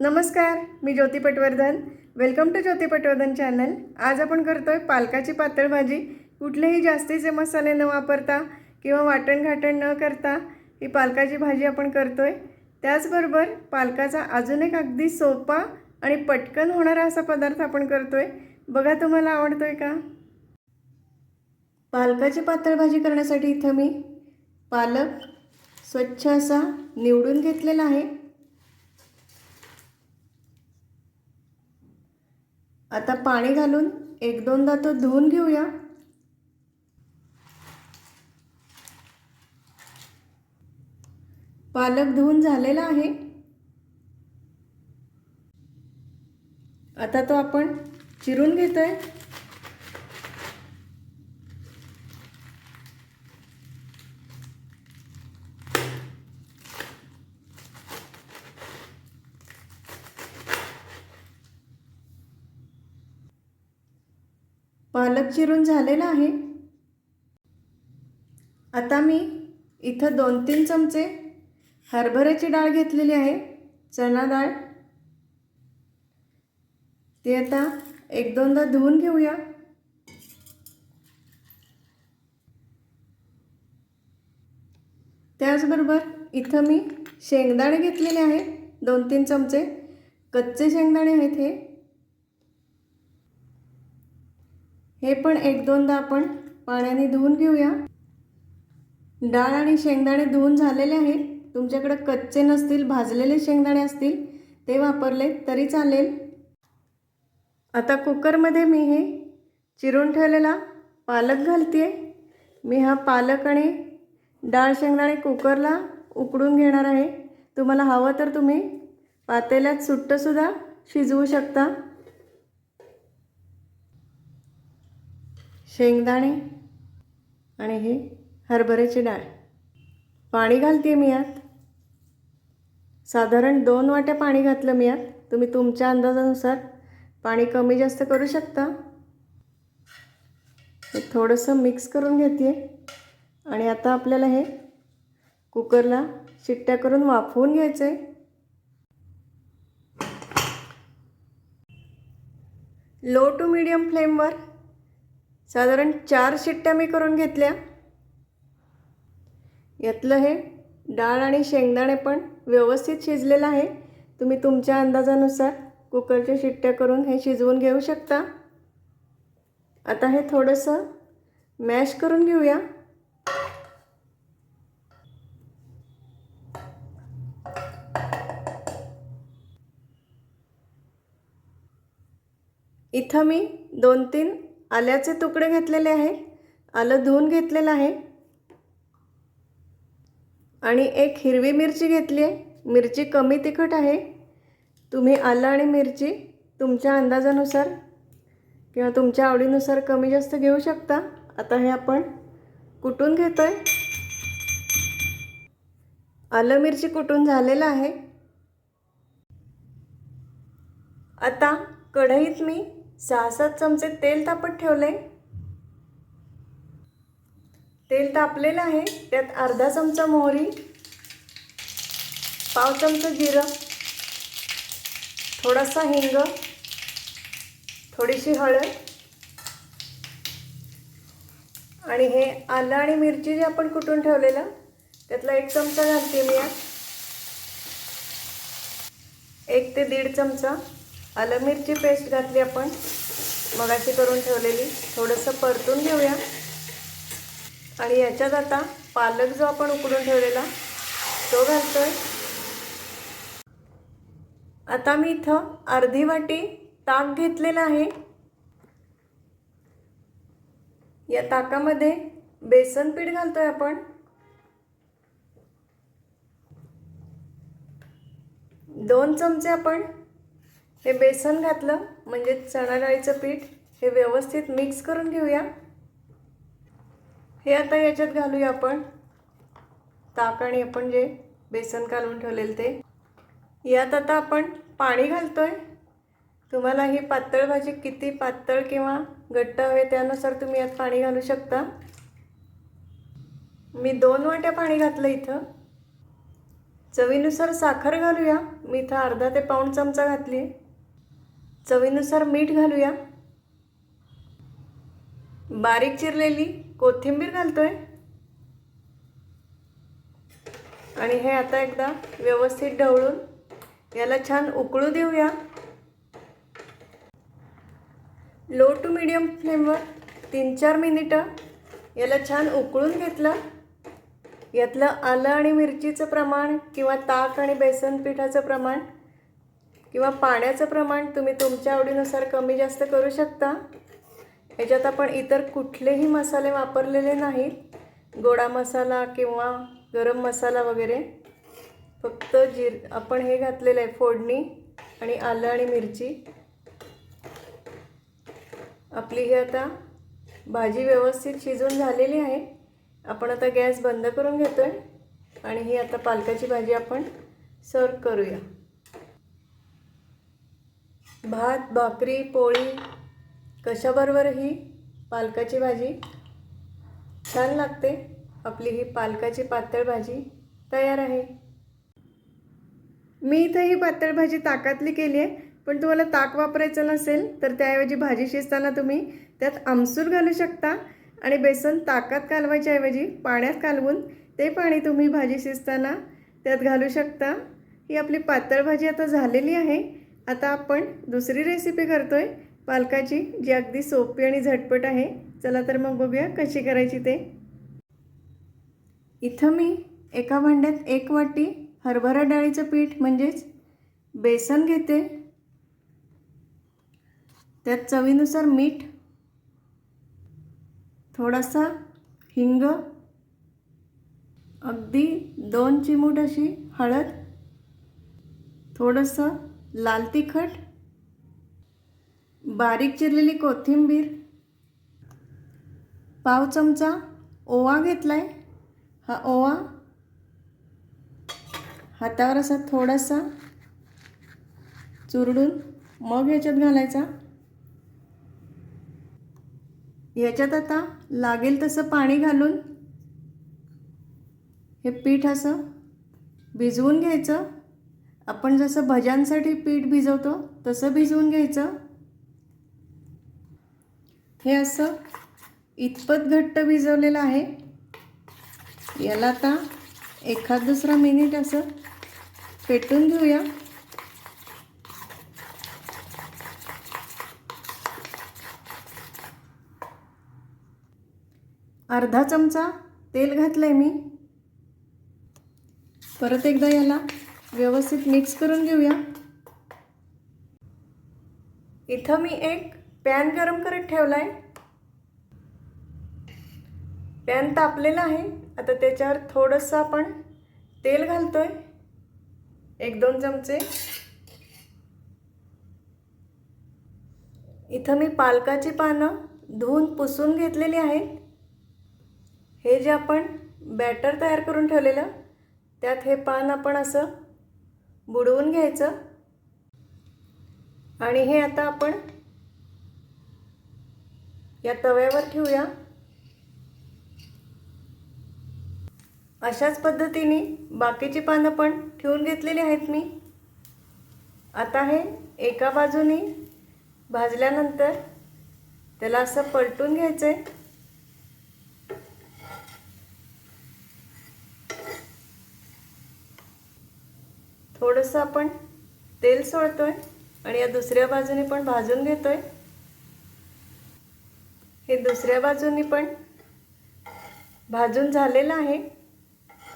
नमस्कार मी Jyoti Patwardhan. Welcome to Jyoti Patwardhan channel आज आपण करतो आहे पालकाची पातळ भाजी कुठलेही जास्तीचे मसाले न वापरता किंवा वाटण घाटण न करता ही पालकाची भाजी आपण करतो आहे त्याचबरोबर पालकाचा अजून एक अगदी सोपा आणि पटकन होणारा असा पदार्थ आपण करतो आहे बघा तुम्हाला आवडतो आहे का? पालकाची पातळ भाजी करण्यासाठी इथं मी पालक स्वच्छ असा निवडून घेतलेला आहे. आता पाणी घालून एक दोनदा तो धुवून घेऊया. पालक धुवून झालेला आहे. आता तो आपण चिरून घेतोय. पालक चिरून झालेला आहे. आता मी इथं दोन तीन चमचे हरभऱ्याची डाळ घेतलेली आहे चणा डाळ. ती आता एक दोनदा धुवून घेऊया. त्याचबरोबर इथं मी शेंगदाणे घेतलेले आहेत दोन तीन चमचे कच्चे शेंगदाणे आहेत हे. हे पण एक दोनदा आपण पाण्याने धुवून घेऊया. डाळ आणि शेंगदाणे धुवून झालेले आहेत. तुमच्याकडं कच्चे नसतील भाजलेले शेंगदाणे असतील ते वापरले तरी चालेल. आता कुकरमध्ये मी हे चिरून ठेवलेला पालक घालते मी हा पालक आणि डाळ शेंगदाणे कुकरला उकडून घेणार आहे. तुम्हाला हवं तर तुम्ही पातेल्यात सुट्टंसुद्धा शिजवू शकता. शेंगदाणे आणि हे हरभऱ्याची डाळ. पाणी घालते मी यात. साधारण दोन वाट्या पाणी घातलं मी यात. तुम्ही तुमच्या अंदाजानुसार पाणी कमी जास्त करू शकता. थोडंसं मिक्स करून घेते आणि आता आपल्याला हे कुकरला शिट्ट्या करून वाफवून घ्यायचं आहे लो टू मीडियम फ्लेमवर साधारण चार शिट्ट्या मी करून घेतल्या. यातलं हे डाळ आणि शेंगदाणे पण व्यवस्थित शिजलेलं आहे. तुम्ही तुमच्या अंदाजानुसार कुकरच्या शिट्ट्या करून हे शिजवून घेऊ शकता. आता हे थोडंसं मॅश करून घेऊया. इथं मी दोन तीन आल्याचे तुकडे घेतलेले आहे. आलं धुवून घेतलेलं आहे. आणि एक हिरवी मिरची घेतली आहे. मिरची कमी तिखट आहे. तुम्ही आलं आणि मिरची तुमच्या अंदाजानुसार किंवा तुमच्या आवडीनुसार कमी जास्त घेऊ शकता. आता हे आपण कुटून घेतो आहे आलं मिरची कुटून झालेलं आहे. आता कढईत मी सहा सात चमचे तेल तापत ठेवलं आहे तेल तापलेलं आहे त्यात अर्धा चमचा मोहरी पाव चमचा जिरं थोडासा हिंग थोडीशी हळद आणि हे आलं आणि मिरची जे आपण कुटून ठेवलेलं त्यातला एक चमचा घालते मी यात. एक ते दीड चमचा. आलं मिरची पेस्ट घातली आपण. मगाशी करून ठेवलेली. थोडंसं परतून घेऊया. आणि याच्यात आता पालक जो आपण उकडून ठेवलेला तो घालतोय. आता मी इथं अर्धी वाटी ताक घेतलेलं आहे. या ताकामध्ये बेसन पीठ घालतोय आपण. दोन चमचे आपण हे बेसन घातलं म्हणजे चणा डाळीचं पीठ हे व्यवस्थित मिक्स करून घेऊया. हे आता याच्यात घालूया आपण. ताक आणि आपण जे बेसन घालून ठेवलेलं ते. यात आता आपण पाणी घालतोय. तुम्हाला ही पातळ भाजी किती पातळ किंवा घट्ट हवे त्यानुसार तुम्ही यात पाणी घालू शकता. मी दोन वाट्या पाणी घातलं इथं. चवीनुसार साखर घालूया. मी इथं अर्धा ते पाऊण चमचा घातली आहे. चवीनुसार मीठ घालूया. बारीक चिरलेली कोथिंबीर घालतोय. आणि हे आता एकदा व्यवस्थित ढवळून याला छान उकळू देऊया. लो टू मिडियम फ्लेमवर तीन चार मिनिटं याला छान उकळून घेतलं. यातलं आलं आणि मिरचीचं प्रमाण किंवा ताक आणि बेसन पिठाचं प्रमाण किंवा पाण्याचं प्रमाण तुम्ही तुमच्या आवडीनुसार कमी जास्त करू शकता. याच्यात आपण इतर कुठलेही मसाले वापरलेले नाहीत. गोडा मसाला किंवा गरम मसाला वगैरे. फक्त जिर आपण हे घातलेलं आहे फोडणी आणि आलं आणि मिरची. आपली ही आता भाजी व्यवस्थित शिजून झालेली आहे. आपण आता गॅस बंद करून घेतो आहे आणि ही आता पालकाची भाजी आपण सर्व करूया. भात भाकरी पोळी कशाबरोबर ही पालकाची भाजी? छान लागते. आपली ही पालकाची पातळ भाजी तयार आहे. मी इथं ही पातळ भाजी ताकातली केली आहे. पण तुम्हाला ताक वापरायचं नसेल तर त्याऐवजी भाजी शिजताना तुम्ही त्यात आमसूर घालू शकता. आणि बेसन ताकात कालवायच्याऐवजी पाण्यात कालवून ते पाणी तुम्ही भाजी शिजताना त्यात घालू शकता. ही आपली पातळ भाजी आता झालेली आहे. आता आपण दुसरी रेसिपी करतो आहे पालकाची जी अगदी सोपी आणि झटपट आहे. चला तर मग बघूया कशी करायची ते. इथं मी एका भांड्यात एक वाटी हरभरा डाळीचं पीठ म्हणजेच बेसन घेते. त्यात चवीनुसार मीठ थोडासा हिंग अगदी दोन चिमूट अशी हळद थोडंसं लाल तिखट बारीक चिरलेली कोथिंबीर पाव चमचा ओवा घेतला आहे हा ओवा हातावर असा थोडासा चुरडून मग ह्याच्यात घालायचा. ह्याच्यात आता लागेल तसं पाणी घालून हे पीठ असं भिजवून घ्यायचं. आपण जसं भज्यांसाठी पीठ भिजवतो तसं भिजवून घ्यायचं. हे असं इतपत घट्ट भिजवलेलं आहे. याला आता एखाद दुसरा मिनिट असं पेटून घेऊया. अर्धा चमचा तेल घातलं आहे मी. परत एकदा याला व्यवस्थित मिक्स करून घेऊया. इथं मी एक पॅन गरम करत ठेवला आहे पॅन तापलेला आहे. आता त्याच्यावर थोडंसं आपण तेल घालतो आहे एक दोन चमचे. इथं मी पालकाची पानं धुवून पुसून घेतलेली आहेत. हे जे आपण बॅटर तयार करून ठेवलेलं त्यात हे पान आपण असं बुडवून घ्यायचं. आणि हे आता आपण या तव्यावर ठेवूया. अशाच पद्धतीने बाकीची पानं पण ठेवून घेतलेली आहेत मी. आता हे एका बाजूने भाजल्यानंतर त्याला असं पलटून घ्यायचं आहे थोडंसं आपण तेल सोडतोय आणि या दुसऱ्या बाजूने पण भाजून घेतोय. हे दुसऱ्या बाजूनी पण भाजून झालेलं आहे.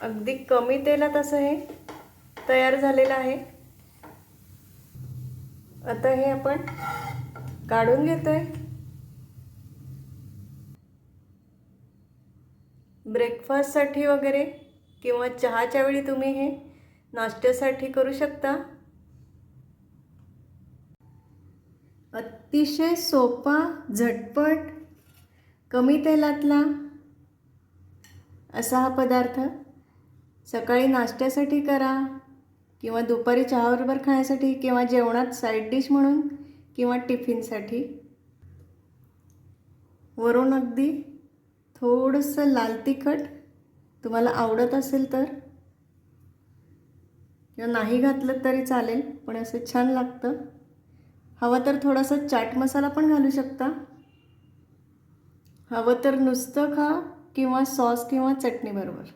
अगदी कमी तेलात असं हे तयार झालेलं आहे. आता हे आपण काढून घेतोय. ब्रेकफास्टसाठी वगैरे किंवा चहाच्या वेळी तुम्ही हे नाश्त्यासाठी करू शकता? अतिशय सोपा झटपट कमी तेलातला असा हा पदार्थ सकाळी नाश्त्यासाठी करा किंवा दुपारी चहाबरोबर खाण्यासाठी किंवा जेवणात साईड डिश म्हणून किंवा टिफिनसाठी. वरून अगदी थोडंसं लाल तिखट तुम्हाला आवडत असेल तर किंवा नाही घातलं तरी चालेल पण असं छान लागतं. हवं तर थोडासा चाट मसाला पण घालू शकता. हवं तर नुसतं खा किंवा सॉस किंवा चटणीबरोबर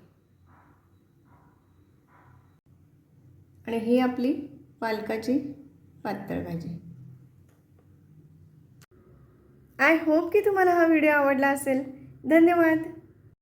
आणि ही आपली पालकाची पातळ भाजी आय होप की तुम्हाला हा व्हिडिओ आवडला असेल. धन्यवाद.